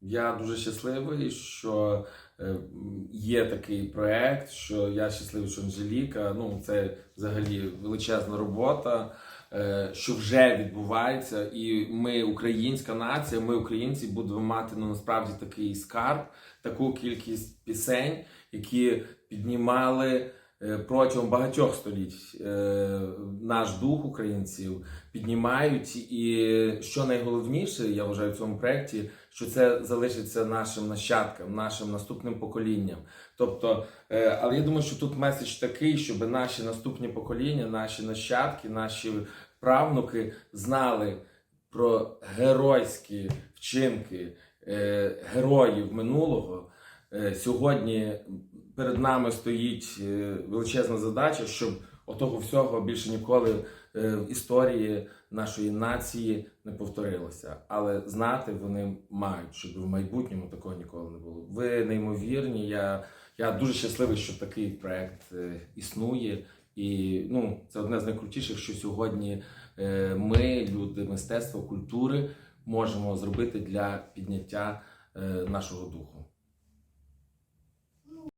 Я дуже щасливий, що е, є такий проект, що я щасливий, що Анжеліка. Ну, це взагалі величезна робота, е, що вже відбувається. І ми, українська нація, ми, українці, будемо мати ну, насправді такий скарб, таку кількість пісень, які піднімали. Е, Протягом багатьох століть е, наш дух українців піднімають, і що найголовніше, я вважаю в цьому проєкті, що це залишиться нашим нащадкам, нашим наступним поколінням. Тобто, е, але я думаю, що тут меседж такий, щоб наші наступні покоління, наші нащадки, наші правнуки знали про геройські вчинки героїв минулого. Е, Сьогодні перед нами стоїть е, величезна задача, щоб отого всього більше ніколи е, в історії нашої нації не повторилося. Але знати вони мають, щоб в майбутньому такого ніколи не було. Ви неймовірні. Я, я дуже щасливий, що такий проект існує. І ну, це одне з найкрутіших, що сьогодні ми, люди мистецтва, культури, можемо зробити для підняття нашого духу.